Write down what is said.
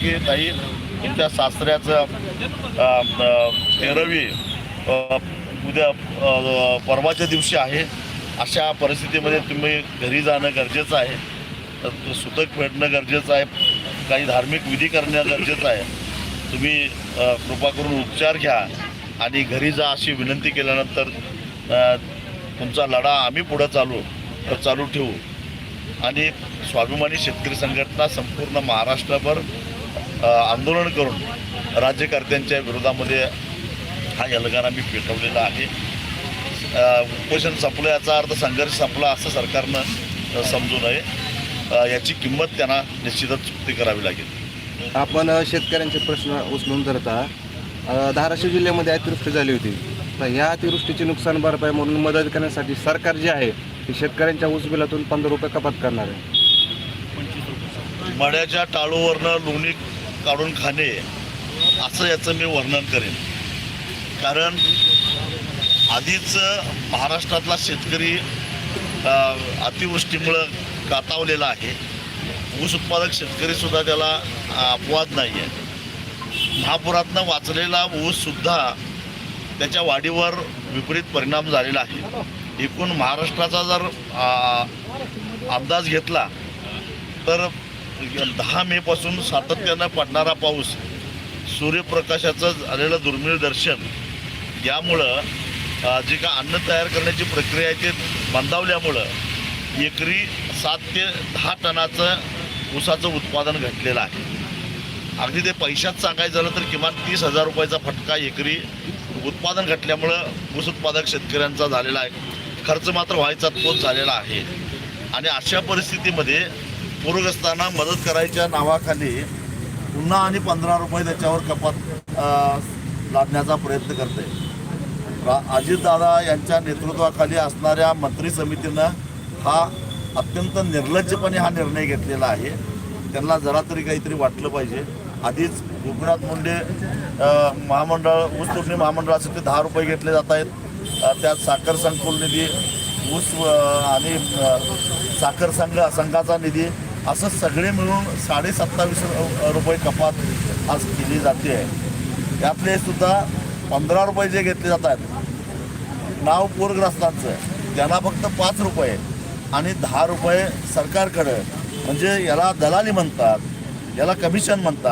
की ताई तुमच्या सासऱ्याचं तेरवी तेरावी उद्या परवाच्या दिवशी आहे. अशा परिस्थितीमध्ये तुम्ही घरी जाणं गरजेचं आहे. तर सुतक फेडणं गरजेचं आहे. काही धार्मिक विधी करणं गरजेचं आहे. तुम्ही कृपा करून उपचार घ्या आणि घरी जा अशी विनंती केल्यानंतर तुमचा लढा आम्ही पुढं चालू चालू ठेवू. आणि स्वाभिमानी शेतकरी संघटना संपूर्ण महाराष्ट्रभर आंदोलन करून राज्यकर्त्यांच्या विरोधामध्ये हा एल्गार आम्ही पेटवलेला आहे. उपोषण संपलं याचा अर्थ संघर्ष संपला असं सरकारनं समजू नये. याची किंमत त्यांना निश्चितच चुकती करावी लागेल. आपण शेतकऱ्यांचे प्रश्न उचलून धरता धाराशिव जिल्ह्यामध्ये अतिवृष्टी झाली होती. तर ह्या अतिवृष्टीची नुकसान भरपाई म्हणून मदत करण्यासाठी सरकार जे आहे ते शेतकऱ्यांच्या ऊस बिलातून पंधरा रुपये कपात करणार आहे. मड्याच्या टाळूवरनं लोणी काढून खाणे असं याचं मी वर्णन करेन. कारण आधीच महाराष्ट्रातला शेतकरी अतिवृष्टीमुळं कातावलेला आहे. ऊस उत्पादक शेतकरीसुद्धा त्याला अपवाद नाही आहे महापुरातनं वाचलेला ऊससुद्धा त्याच्या वाढीवर विपरीत परिणाम झालेला आहे. एकूण महाराष्ट्राचा जर अंदाज घेतला तर दहा मेपासून सातत्यानं पडणारा पाऊस सूर्यप्रकाशाचं झालेलं दुर्मिळ दर्शन यामुळं जी का अन्न तयार करण्याची प्रक्रिया आहे ते मंदावल्यामुळं एकरी सात ते दहा टनाचं ऊसाचं उत्पादन घटलेलं आहे. अगदी ते पैशात सांगायचं झालं तर किमान तीस हजार रुपयाचा फटका एकरी उत्पादन घटल्यामुळं ऊस उत्पादक शेतकऱ्यांचा झालेला आहे. खर्च मात्र व्हायचा तोच झालेला आहे. आणि अशा परिस्थितीमध्ये पूरग्रस्तांना मदत करायच्या नावाखाली पुन्हा आणि पंधरा रुपये त्याच्यावर कपात लादण्याचा प्रयत्न करते. अजितदादा यांच्या नेतृत्वाखाली असणाऱ्या मंत्री समितीनं हा अत्यंत निर्लज्जपणे हा निर्णय घेतलेला आहे. त्यांना जरा तरी काहीतरी वाटलं पाहिजे. आधीच गोपीनाथ मुंडे महामंडळ ऊस तोडणी महामंडळासाठी दहा रुपये घेतले जात आहेत. त्यात साखर संकुल निधी ऊस आणि साखर संघ संघाचा निधी असं सगळे मिळून साडे सत्तावीस रुपये कपात आज केली जाते. आहे त्यातले सुद्धा पंधरा रुपये जे घेतले जातात नाव पूरग्रस्तांचं त्यांना फक्त पाच रुपये आणि दहा रुपये सरकारकडं म्हणजे याला दलाली म्हणतात याला कमिशन म्हणतात